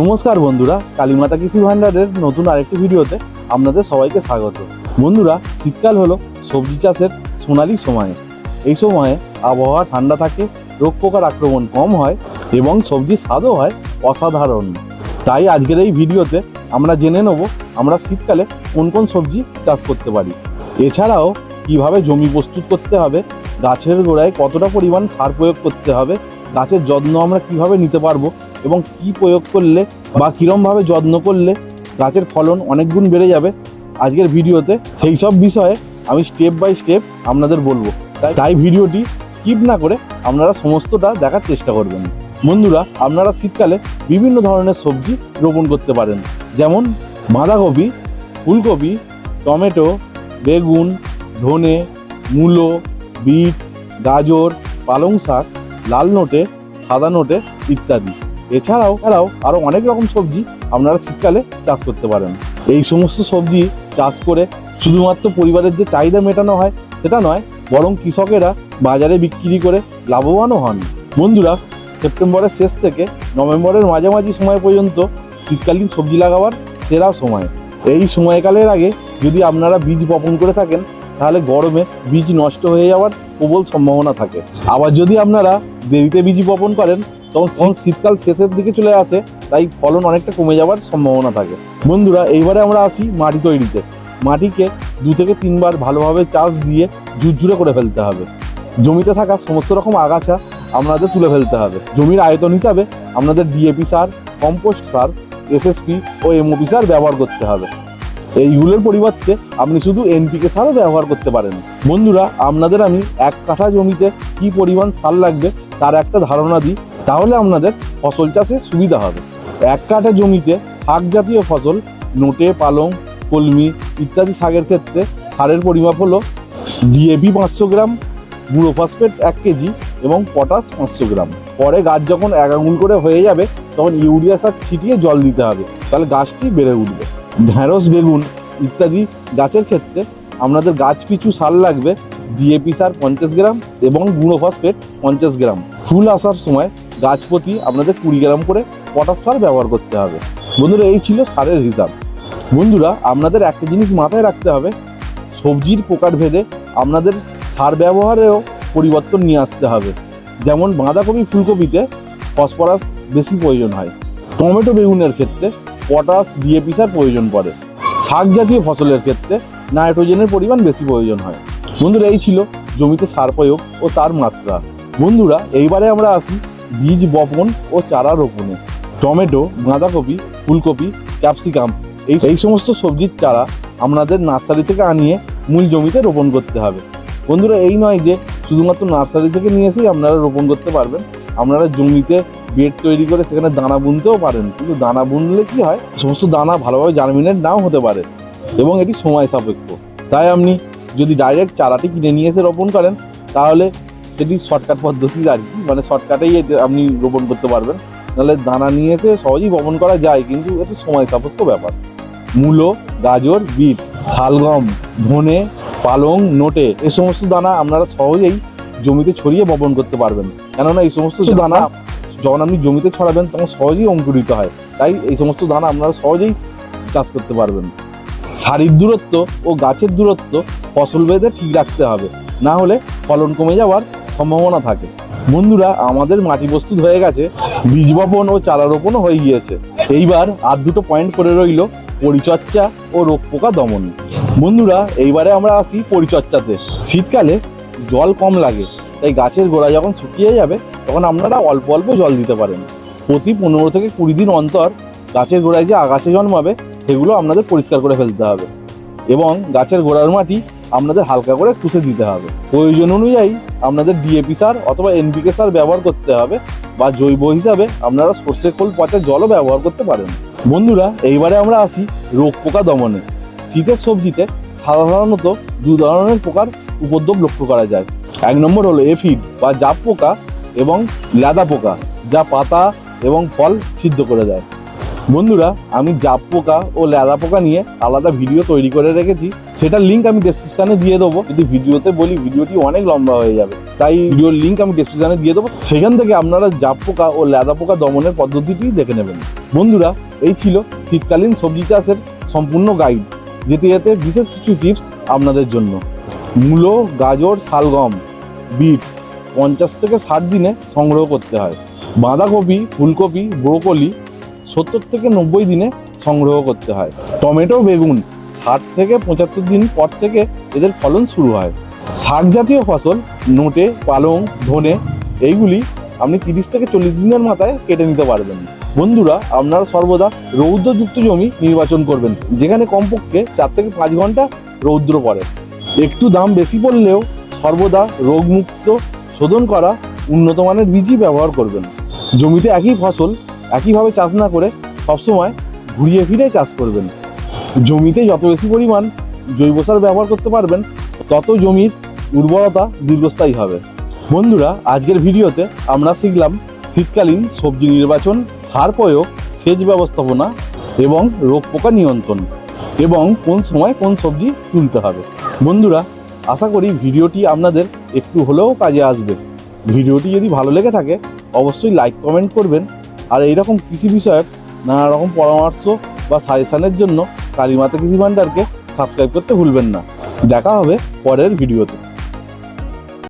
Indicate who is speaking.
Speaker 1: নমস্কার বন্ধুরা, কালীমাতা কৃষি ভান্ডারের নতুন আরেকটি ভিডিওতে আপনাদের সবাইকে স্বাগত। বন্ধুরা, শীতকাল হলো সবজি চাষের সোনালি সময়। এই সময়ে আবহাওয়া ঠান্ডা থাকে রোগ পোকার আক্রমণ কম হয় এবং সবজির স্বাদও হয় অসাধারণ। তাই আজকের এই ভিডিওতে আমরা জেনে নেব আমরা শীতকালে কোন কোন সবজি চাষ করতে পারি। এছাড়াও কীভাবে জমি প্রস্তুত করতে হবে, গাছের গোড়ায় কতটা পরিমাণ সার প্রয়োগ করতে হবে, গাছের যত্ন আমরা কীভাবে নিতে পারব এবং কি প্রয়োগ করলে বা কীরমভাবে যত্ন করলে গাছের ফলন অনেক গুণ বেড়ে যাবে আজকের ভিডিওতে, সেই সব বিষয়ে আমি স্টেপ বাই স্টেপ আপনাদের বলব। তাই তাই ভিডিওটি স্কিপ না করে আপনারা সমস্তটা দেখার চেষ্টা করবেন। বন্ধুরা, আপনারা শীতকালে বিভিন্ন ধরনের সবজি রোপণ করতে পারেন। যেমন বাঁধাকপি, ফুলকপি, টমেটো, বেগুন, ধনে, মূলো, বিট, গাজর, পালং শাক, লাল নোটে, সাদা নোটে ইত্যাদি। এছাড়াও এছাড়াও আরও অনেক রকম সবজি আপনারা শীতকালে চাষ করতে পারেন। এই সমস্ত সবজি চাষ করে শুধুমাত্র পরিবারের যে চাহিদা মেটানো হয় সেটা নয়, বরং কৃষকেরা বাজারে বিক্রি করে লাভবানও হন। বন্ধুরা, সেপ্টেম্বরের শেষ থেকে নভেম্বরের মাঝামাঝি সময় পর্যন্ত শীতকালীন সবজি লাগাবার সেরা সময়। এই সময়কালের আগে যদি আপনারা বীজ বপন করে থাকেন, তাহলে গরমে বীজ নষ্ট হয়ে যাওয়ার প্রবল সম্ভাবনা থাকে। আবার যদি আপনারা দেরিতে বীজ বপন করেন তখন শীত- শীতকাল শেষের দিকে চলে আসে, তাই ফলন অনেকটা কমে যাওয়ার সম্ভাবনা থাকে। বন্ধুরা, এইবারে আমরা আসি মাটি তৈরিতে। মাটিকে দু থেকে তিনবার ভালোভাবে চাষ দিয়ে ঝুরঝুরে করে ফেলতে হবে। জমিতে থাকা সমস্ত রকম আগাছা আপনাদের তুলে ফেলতে হবে। জমির আয়তন হিসাবে আপনাদের ডিএপি সার, কম্পোস্ট সার এসএসপি ও এমওপি সার ব্যবহার করতে হবে। এইগুলোর পরিবর্তে আপনি শুধু এনপিকে সারও ব্যবহার করতে পারেন। বন্ধুরা, আপনাদের আমি এক কাঠা জমিতে কি পরিমাণ সার লাগবে তার একটা ধারণা দিই। তাহলে আপনাদের ফসল চাষে সুবিধা হবে। এক কাঠা জমিতে শাক জাতীয় ফসল, নোটে, পালং, কলমি ইত্যাদি শাকের ক্ষেত্রে সারের পরিমাপ হলো ডিএপি পাঁচশো গ্রাম, গুঁড়ো ফসফেট এক কেজি এবং পটাশ পাঁচশো গ্রাম। পরে গাছ যখন এক আঙুল করে হয়ে যাবে, তখন ইউরিয়া সার ছিটিয়ে জল দিতে হবে, তাহলে গাছটি বেড়ে উঠবে। ঢ্যাঁড়স, বেগুন ইত্যাদি গাছের ক্ষেত্রে আপনাদের গাছ পিছু সার লাগবে ডিএপি সার পঞ্চাশ গ্রাম এবং গুঁড়ো ফসফেট পঞ্চাশ গ্রাম। ফুল আসার সময় গাছ প্রতি আপনাদের কুড়ি গ্রাম করে পটাশ সার ব্যবহার করতে হবে। বন্ধুরা, এই ছিল সারের হিসাব। বন্ধুরা, আপনাদের একটা জিনিস মাথায় রাখতে হবে, সবজির প্রকার ভেদে আপনাদের সার ব্যবহারেও পরিবর্তন নিয়ে আসতে হবে। যেমন বাঁধাকপি ফুলকপিতে ফসফরাস বেশি প্রয়োজন হয়। টমেটো বেগুনের ক্ষেত্রে পটাশ, ডিএপি সার প্রয়োজন পড়ে। শাক জাতীয় ফসলের ক্ষেত্রে নাইট্রোজেনের পরিমাণ বেশি প্রয়োজন হয়। বন্ধুরা, এই ছিল জমিতে সার প্রয়োগ ও তার মাত্রা। বন্ধুরা, এইবারে আমরা আসি বীজ বপন ও চারা রোপণে। টমেটো, বাঁধাকপি, ফুলকপি, ক্যাপসিকাম এই এই সমস্ত সবজির চারা আপনাদের নার্সারি থেকে আনিয়ে মূল জমিতে রোপণ করতে হবে। বন্ধুরা, এই নয় যে শুধুমাত্র নার্সারি থেকে নিয়ে এসেই আপনারা রোপণ করতে পারবেন। আপনারা জমিতে বেড তৈরি করে সেখানে দানা বুনতেও পারেন। কিন্তু দানা বুনলে কি হয়? সমস্ত দানা ভালোভাবে জার্মিনেট নাও হতে পারে এবং এটি সময় সাপেক্ষ। তাই আপনি যদি ডাইরেক্ট চারাটি কিনে নিয়ে এসে রোপণ করেন, তাহলে সেটি শর্টকাট পদ্ধতি আর কি মানে শর্টকাটেই আপনি রোপণ করতে পারবেন। নাহলে দানা নিয়ে এসে সহজেই বপন করা যায় কিন্তু এটি সময় সাপেক্ষ ব্যাপার। মূলো গাজর বিট শালগম ধনে পালং নোটে এ সমস্ত দানা আপনারা সহজেই জমিতে ছড়িয়ে বপন করতে পারবেন। কেননা এই সমস্ত দানা যখন আপনি জমিতে ছড়াবেন তখন সহজেই অঙ্কুরিত হয়। তাই এই সমস্ত দানা আপনারা সহজেই চাষ করতে পারবেন। সারির দূরত্ব ও গাছের দূরত্ব ফসল বেঁধে ঠিক রাখতে হবে। না হলে ফলন কমে যাওয়ার সম্ভাবনা থাকে। বন্ধুরা, আমাদের মাটি প্রস্তুত হয়ে গেছে, বীজ বপন ও চারা রোপণও হয়ে গিয়েছে। এইবার আর দুটো পয়েন্ট করে রইল, পরিচর্যা ও রোগ পোকা দমন। বন্ধুরা, এইবারে আমরা আসি পরিচর্যাতে। শীতকালে জল কম লাগে, তাই গাছের গোড়া যখন শুকিয়ে যাবে, তখন আপনারা অল্প অল্প জল দিতে পারেন। প্রতি পনেরো থেকে কুড়ি দিন অন্তর গাছের গোড়ায় যে আগাছা জন্মাবে, সেগুলো আপনাদের পরিষ্কার করে ফেলতে হবে। এবং গাছের গোড়ার মাটি আপনাদের হালকা করে খুশে দিতে হবে। প্রয়োজন অনুযায়ী আপনাদের ডিএপি সার অথবা এনপিকে সার ব্যবহার করতে হবে বা জৈব হিসাবে আপনারা সর্ষে খোল, পচা জলও ব্যবহার করতে পারেন। বন্ধুরা, এইবারে আমরা আসি রোগ পোকা দমনে। শীতের সবজিতে সাধারণত দু ধরনের পোকার উপদ্রব লক্ষ্য করা যায়। এক নম্বর হলো এফিড বা জাপ পোকা এবং লাদা পোকা, যা পাতা এবং ফল ছিদ্র করে দেয়। বন্ধুরা, আমি জাপ পোকা ও ল্যাদা পোকা নিয়ে আলাদা ভিডিও তৈরি করে রেখেছি। সেটার লিঙ্ক আমি ডেসক্রিপশনে দিয়ে দেবো। যদি ভিডিওতে বলি ভিডিওটি অনেক লম্বা হয়ে যাবে। তাই ভিডিওর লিঙ্ক আমি ডেসক্রিপশনে দিয়ে দেবো। সেখান থেকে আপনারা জাপ পোকা ও ল্যাদা পোকা দমনের পদ্ধতিটি দেখে নেবেন। বন্ধুরা, এই ছিল শীতকালীন সবজি চাষের সম্পূর্ণ গাইড যেতে যেতে বিশেষ কিছু টিপস আপনাদের জন্য। মূলো, গাজর, শালগম, বিট পঞ্চাশ থেকে ষাট দিনে সংগ্রহ করতে হয়। বাঁধাকপি, ফুলকপি, ব্রোকলি সত্তর থেকে নব্বই দিনে সংগ্রহ করতে হয়। টমেটো, বেগুন ষাট থেকে পঁচাত্তর দিন পর থেকে এদের ফলন শুরু হয়। শাক জাতীয় ফসল, নোটে, পালং, ধনে এইগুলি আপনি তিরিশ থেকে চল্লিশ দিনের মাথায় কেটে নিতে পারবেন। বন্ধুরা, আপনারা সর্বদা রৌদ্রযুক্ত জমি নির্বাচন করবেন, যেখানে কমপক্ষে চার থেকে পাঁচ ঘণ্টা রৌদ্র পড়ে। একটু দাম বেশি পড়লেও সর্বদা রোগমুক্ত শোধন করা উন্নত মানের বীজই ব্যবহার করবেন। জমিতে একই ফসল একইভাবে চাষ না করে সবসময় ঘুরিয়ে ফিরে চাষ করবেন। জমিতে যত বেশি পরিমাণ জৈব সার ব্যবহার করতে পারবেন, তত জমির উর্বরতা দীর্ঘস্থায়ী হবে। বন্ধুরা, আজকের ভিডিওতে আমরা শিখলাম শীতকালীন সবজি নির্বাচন, সার প্রয়োগ, সেচ ব্যবস্থাপনা এবং রোগ পোকা নিয়ন্ত্রণ এবং কোন সময় কোন সবজি তুলতে হবে। বন্ধুরা, আশা করি ভিডিওটি আপনাদের একটু হলেও কাজে আসবে। ভিডিওটি যদি ভালো লেগে থাকে, অবশ্যই লাইক কমেন্ট করবেন। আর এইরকম কৃষি বিষয়ক নানা রকম পরামর্শ বা সাজেশানের জন্য কালীমাতা কৃষি ভাণ্ডারকে সাবস্ক্রাইব করতে ভুলবেন না। দেখা হবে পরের ভিডিওতে